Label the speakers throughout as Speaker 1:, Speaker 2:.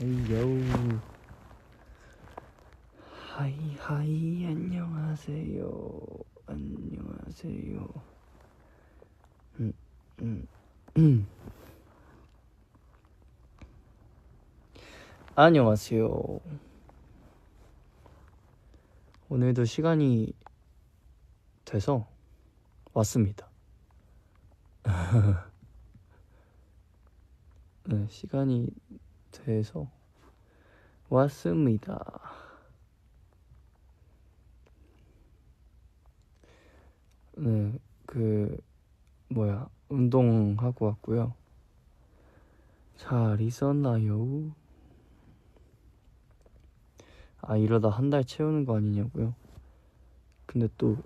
Speaker 1: 헤이요 하이 하이 안녕하세요. 안녕하세요. 음, 음, 음. 안녕하세요. 오늘도 시간이 돼서 왔습니다. 네, 시간이 돼서 왔습니다. 네, 그 뭐야 운동하고 왔고요. 잘 있었나요? 아 이러다 한 달 채우는 거 아니냐고요? 근데 또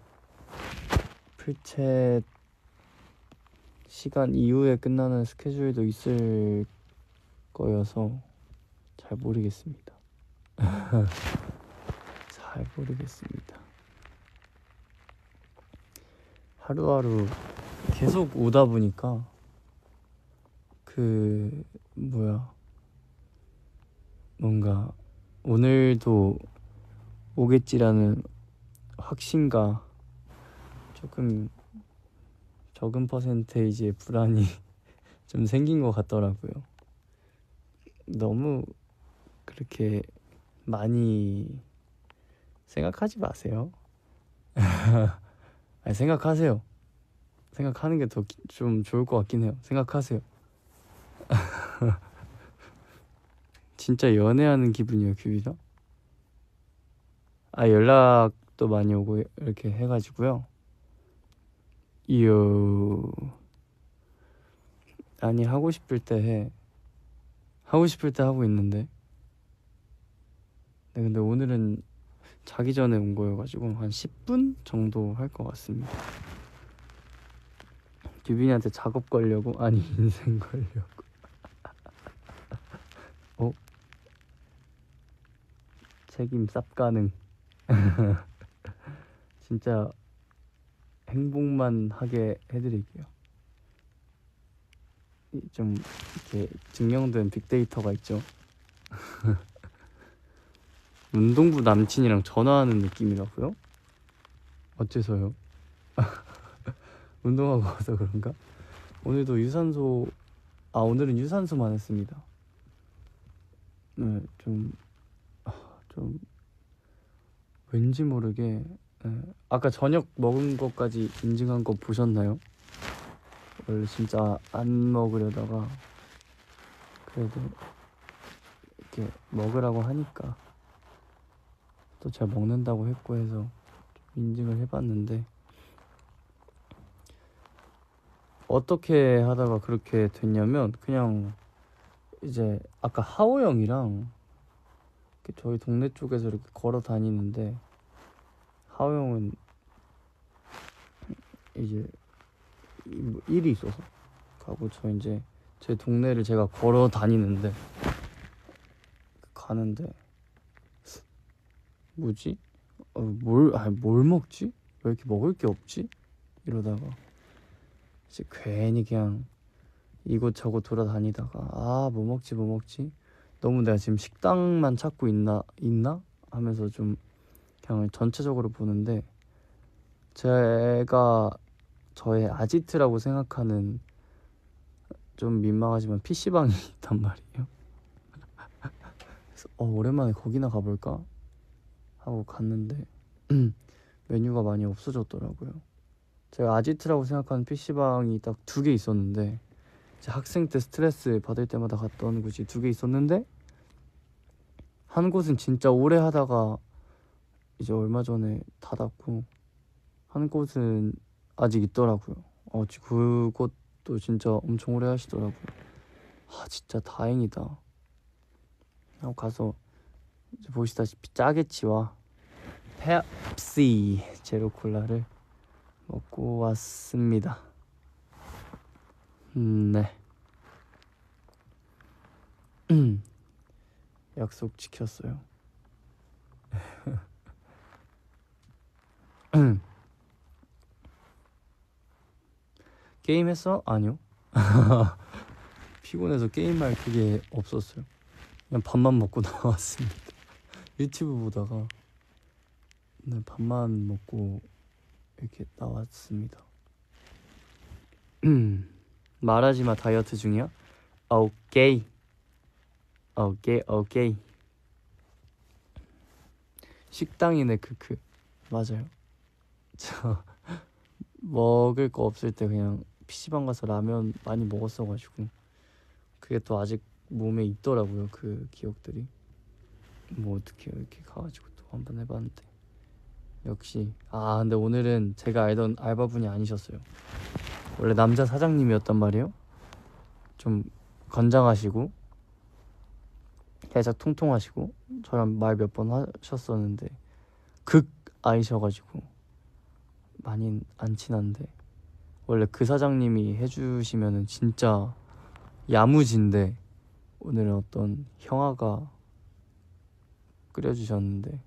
Speaker 1: 풀챗 시간 이후에 끝나는 스케줄도 있을 거여서 잘 모르겠습니다. 잘 모르겠습니다. 하루하루 계속 오다 보니까 그 뭐야 뭔가 오늘도 오겠지라는 확신과 조금 적은 퍼센테이지의 불안이 좀 생긴 것 같더라고요. 너무 그렇게 많이 생각하지 마세요. 아니, 생각하세요. 생각하는 게 더 좀 좋을 것 같긴 해요. 생각하세요. 진짜 연애하는 기분이에요, 규비가. 아, 연락도 많이 오고 이렇게 해가지고요. 이요. 아니, 하고 싶을 때 해. 하고 싶을 때 하고 있는데. 네, 근데 오늘은 자기 전에 온 거여가지고 한 10분 정도 할 것 같습니다. 규빈이한테 작업 걸려고 아니 인생 걸려고. 어? 책임 쌉 가능. 진짜 행복만 하게 해드릴게요. 이- 좀 이렇게 증명된 빅데이터가 있죠. 운동부 남친이랑 전화하는 느낌이라고요? 어째서요? 운동하고 와서 그런가? 오늘도 유산소 아 오늘은 유산소만 했습니다. 네, 좀, 아, 좀 왠지 모르게 네, 아까 저녁 먹은 것까지 인증한 거 보셨나요? 원래 진짜 안 먹으려다가 그래도 이렇게 먹으라고 하니까 또 제가 먹는다고 했고 해서 좀 인증을 해봤는데 어떻게 하다가 그렇게 됐냐면 그냥 이제 아까 하호 형이랑 저희 동네 쪽에서 이렇게 걸어 다니는데 하호 형은 이제 일이 있어서 가고 저 이제 제 동네를 제가 걸어 다니는데 가는데 뭐지? 어, 뭘, 아, 뭘 먹지? 왜 이렇게 먹을 게 없지? 이러다가 이제 괜히 그냥 이곳저곳 돌아다니다가 아, 뭐 먹지, 뭐 먹지? 너무 내가 지금 식당만 찾고 있나, 있나? 하면서 좀 그냥 전체적으로 보는데 제가 저의 아지트라고 생각하는 좀 민망하지만 PC방이 있단 말이에요. 그래서 어, 오랜만에 거기나 가볼까? 하고 갔는데 메뉴가 많이 없어졌더라고요. 제가 아지트라고 생각하는 PC방이 딱 두 개 있었는데 학생 때 스트레스 받을 때마다 갔던 곳이 두 개 있었는데 한 곳은 진짜 오래 하다가 이제 얼마 전에 닫았고 한 곳은 아직 있더라고요. 어, 지- 그것도 진짜 엄청 오래 하시더라고요. 아, 진짜 다행이다. 하고 가서 이제 보시다시피 짜게치와 펩시 제로 콜라를 먹고 왔습니다. 음, 네. 약속 지켰어요. 게임 했어? 아니요. 피곤해서 게임할 그게 없었어요. 그냥 밥만 먹고 나왔습니다. 유튜브 보다가 네, 밥만 먹고 이렇게 나왔습니다. 말하지 마 다이어트 중이야? 오케이. 오케이 오케이. 식당이네 크크. 맞아요. 저 먹을 거 없을 때 그냥 PC방 가서 라면 많이 먹었어가지고 그게 또 아직 몸에 있더라고요 그 기억들이. 뭐 어떻게 이렇게 가가지고 또 한 번 해봤는데. 역시 아 근데 오늘은 제가 알던 알바분이 아니셨어요. 원래 남자 사장님이었단 말이에요. 좀 건장하시고 살짝 통통하시고 저랑 말 몇 번 하셨었는데 극 아이셔가지고 많이 안 친한데 원래 그 사장님이 해주시면은 진짜 야무진데 오늘은 어떤 형아가 끓여주셨는데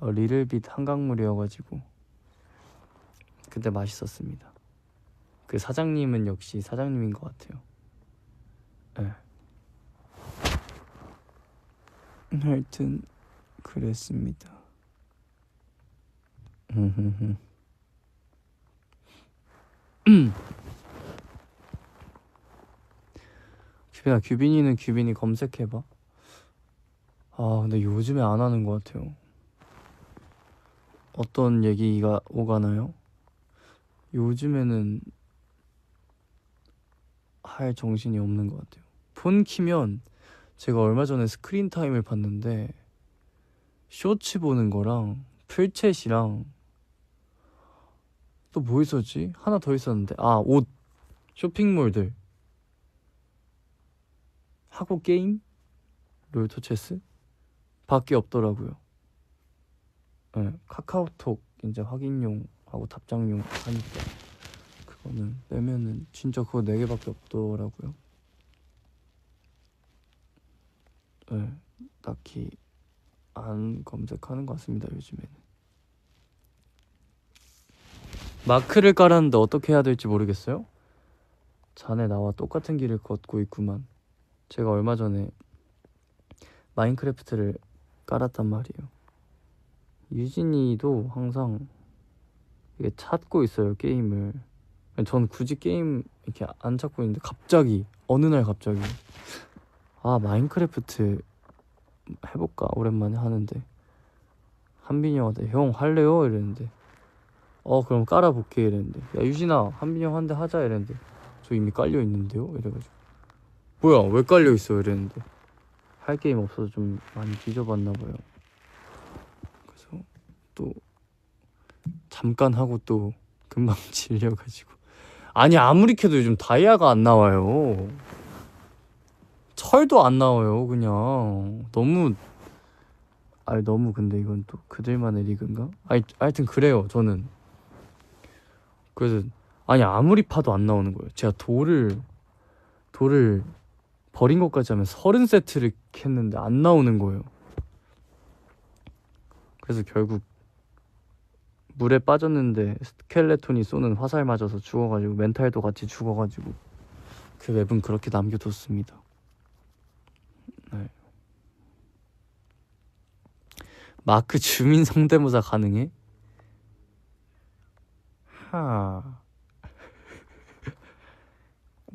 Speaker 1: 어, 리틀빛 한강물이어가지고 근데 맛있었습니다. 그 사장님은 역시 사장님인 것 같아요. 예. 하여튼 그랬습니다. 규빈아 규빈이는 규빈이 검색해봐. 아 근데 요즘에 안 하는 것 같아요. 어떤 얘기가 오가나요? 요즘에는 할 정신이 없는 것 같아요. 폰 키면 제가 얼마 전에 스크린 타임을 봤는데 쇼츠 보는 거랑 풀챗이랑 또 뭐 있었지? 하나 더 있었는데 아 옷 쇼핑몰들 하고 게임 롤토 체스 밖에 없더라고요. 네, 카카오톡 이제 확인용 하고 답장용 하니까 그거는 빼면은 진짜 그거 네 개밖에 없더라고요. 네, 딱히 안 검색하는 것 같습니다 요즘에는. 마크를 깔았는데 어떻게 해야 될지 모르겠어요. 자네 나와 똑같은 길을 걷고 있구만. 제가 얼마 전에 마인크래프트를 깔았단 말이에요. 유진이도 항상 이게 찾고 있어요 게임을. 전 굳이 게임 이렇게 안 찾고 있는데 갑자기 어느 날 갑자기 아 마인크래프트 해볼까 오랜만에 하는데 한빈이 형한테 형 할래요 이랬는데 어 그럼 깔아볼게 이랬는데. 야 유진아 한빈이 형 한 대 하자 이랬는데. 저 이미 깔려 있는데요? 이래가지고. 뭐야 왜 깔려 있어? 이랬는데. 할 게임 없어서 좀 많이 뒤져봤나 봐요. 그래서 또 잠깐 하고 또 금방 질려가지고. 아니 아무리 캐도 요즘 다이아가 안 나와요. 철도 안 나와요 그냥. 너무 아니 너무 근데 이건 또 그들만의 리그인가? 아니 하여튼 그래요 저는 그래서 아니 아무리 파도 안 나오는 거예요. 제가 돌을 돌을 버린 것까지 하면 서른 세트를 캤는데 안 나오는 거예요. 그래서 결국 물에 빠졌는데 스켈레톤이 쏘는 화살 맞아서 죽어가지고 멘탈도 같이 죽어가지고 그 웹은 그렇게 남겨뒀습니다. 네. 마크 주민 성대모사 가능해? 하.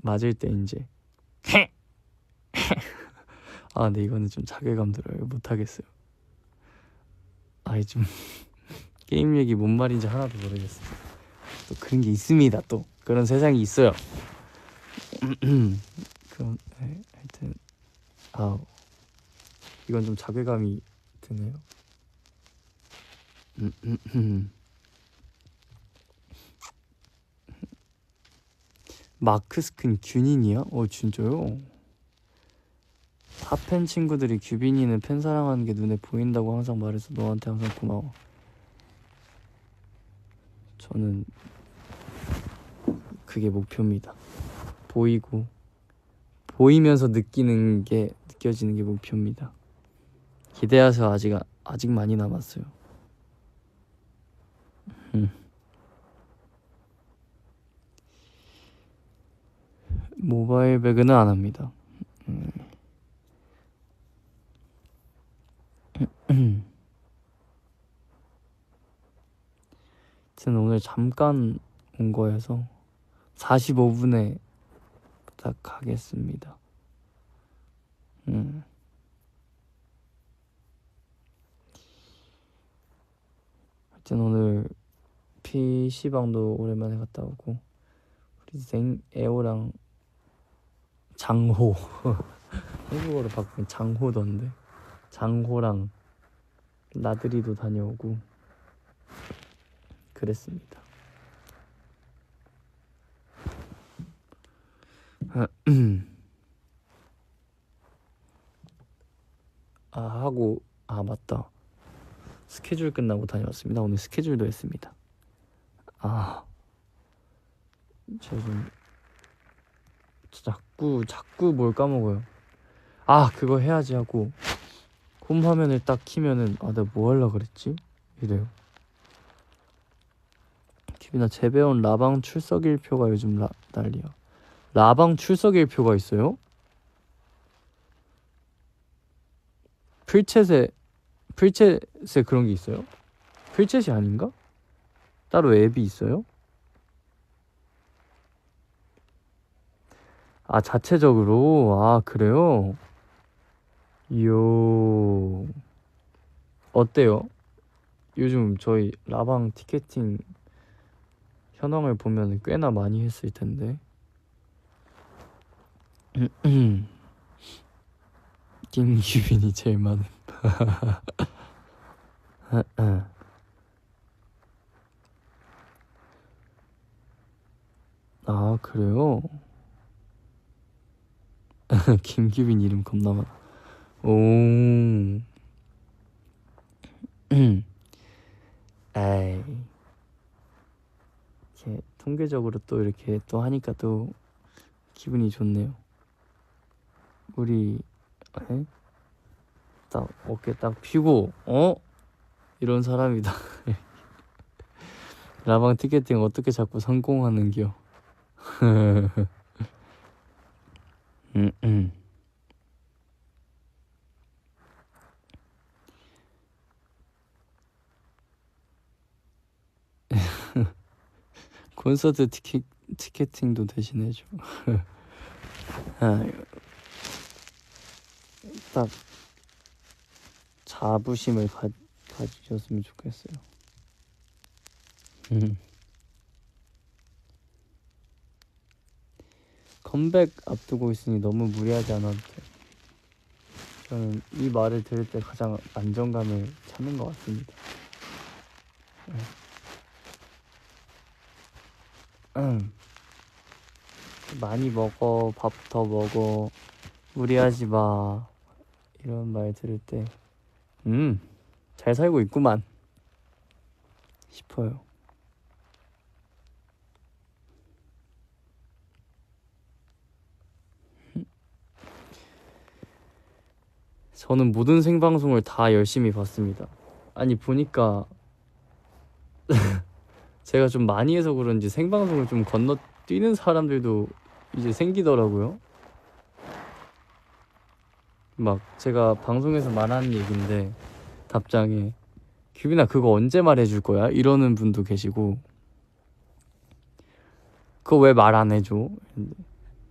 Speaker 1: 맞을 때 이제 아 근데 이거는 좀 자괴감 들어요. 못하겠어요. 아이 좀 게임 얘기 뭔 말인지 하나도 모르겠어요. 또 그런 게 있습니다 또. 그런 세상이 있어요. 그럼 네, 하여튼 아 이건 좀 자괴감이 드네요 마크스킨 균인이야? 어 진짜요? 핫팬 친구들이 규빈이는 팬 사랑하는 게 눈에 보인다고 항상 말해서 너한테 항상 고마워. 저는 그게 목표입니다. 보이고 보이면서 느끼는 게 느껴지는 게 목표입니다. 기대하세요. 아직 아직 많이 남았어요. 음. 모바일 배그는 안 합니다. 음. 저는 오늘 잠깐 온 거여서 45분에 부탁하겠습니다. 음. 하여튼 오늘 PC방도 오랜만에 갔다 오고 우리 생 에오랑 장호 한국어로 바꾸면 장호던데 장호랑 나들이도 다녀오고 그랬습니다. 아 하고 아 맞다 스케줄 끝나고 다녀왔습니다. 오늘 스케줄도 했습니다. 아 제가 좀 자꾸 자꾸 뭘 까먹어요. 아 그거 해야지 하고 홈 화면을 딱 키면은 아 내가 뭐 하려 그랬지 이래요. 기빈아 재배원 라방 출석일표가 요즘 라, 난리야. 라방 출석일표가 있어요? 풀챗에 풀챗에 그런 게 있어요? 풀챗이 아닌가? 따로 앱이 있어요? 아 자체적으로 아 그래요? 요 어때요? 요즘 저희 라방 티켓팅 현황을 보면 꽤나 많이 했을 텐데 김규빈이 제일 많은 아 그래요? 김규빈 이름 겁나 많아. 오. 에이. 이렇게 통계적으로 또 이렇게 또 하니까 또 기분이 좋네요. 우리 에? 딱 어깨 딱 펴고 어? 이런 사람이다. 라방 티켓팅 어떻게 자꾸 성공하는겨 음, 음. 콘서트 티켓 티켓팅도 대신해줘. 아, 딱 자부심을 가, 가지셨으면 좋겠어요. 음. 컴백 앞두고 있으니 너무 무리하지 않아도 돼. 저는 이 말을 들을 때 가장 안정감을 찾는 것 같습니다. 네. 음. 많이 먹어, 밥 더 먹어, 무리하지 마. 이런 말 들을 때, 음, 잘 살고 있구만. 싶어요. 저는 모든 생방송을 다 열심히 봤습니다. 아니, 보니까 제가 좀 많이 해서 그런지 생방송을 좀 건너뛰는 사람들도 이제 생기더라고요. 막 제가 방송에서 말하는 얘기인데 답장에 규빈아 그거 언제 말해줄 거야? 이러는 분도 계시고 그거 왜 말 안 해줘?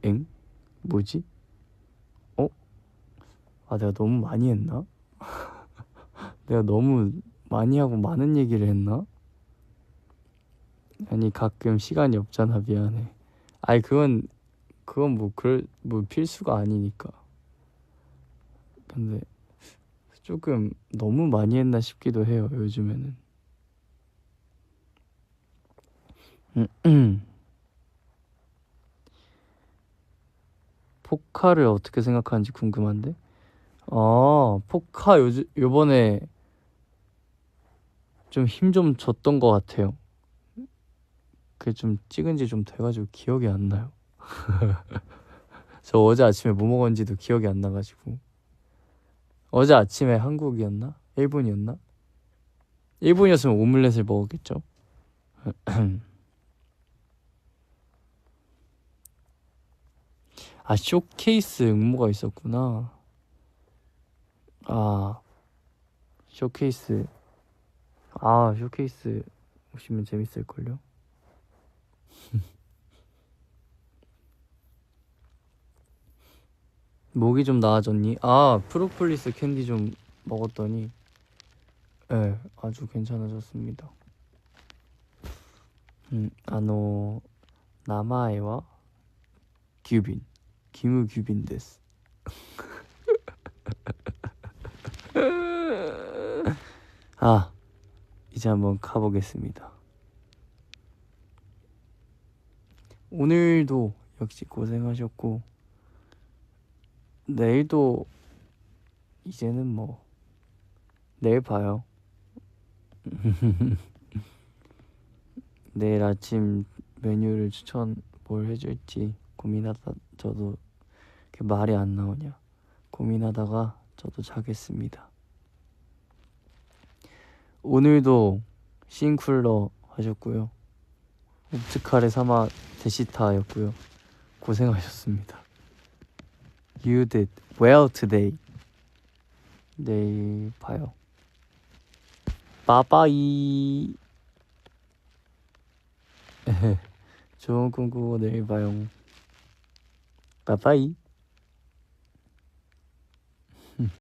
Speaker 1: 엥? 뭐지? 어? 아 내가 너무 많이 했나? 내가 너무 많이 하고 많은 얘기를 했나? 아니 가끔 시간이 없잖아 미안해 아니 그건 그건 뭐 그럴 뭐 필수가 아니니까 근데 조금 너무 많이 했나 싶기도 해요 요즘에는 포카를 어떻게 생각하는지 궁금한데 아 포카 요즘 요번에 좀힘좀 줬던 것 같아요 그게 좀 찍은 지 좀 돼가지고 기억이 안 나요. 저 어제 아침에 뭐 먹었는지도 기억이 안 나가지고 어제 아침에 한국이었나? 일본이었나? 일본이었으면 오믈렛을 먹었겠죠. 아 쇼케이스 응모가 있었구나. 아 쇼케이스. 아 쇼케이스 오시면 재밌을걸요? 목이 좀 나아졌니? 아 프로폴리스 캔디 좀 먹었더니. 예 네, 아주 괜찮아졌습니다. 음, 아노 나마에와 규빈. 김우 규빈 데스. 아 이제 한번 가보겠습니다. 오늘도 역시 고생하셨고 내일도 이제는 뭐 내일 봐요. 내일 아침 메뉴를 추천 뭘 해줄지 고민하다 저도 말이 안 나오냐 고민하다가 저도 자겠습니다. 오늘도 싱쿨러 하셨고요. 옵츠카레 사마 데시타였고요. 고생하셨습니다. You did well today. 내일 봐요. 빠빠이. 좋은 꿈 꾸고 내일 봐요. 빠빠이.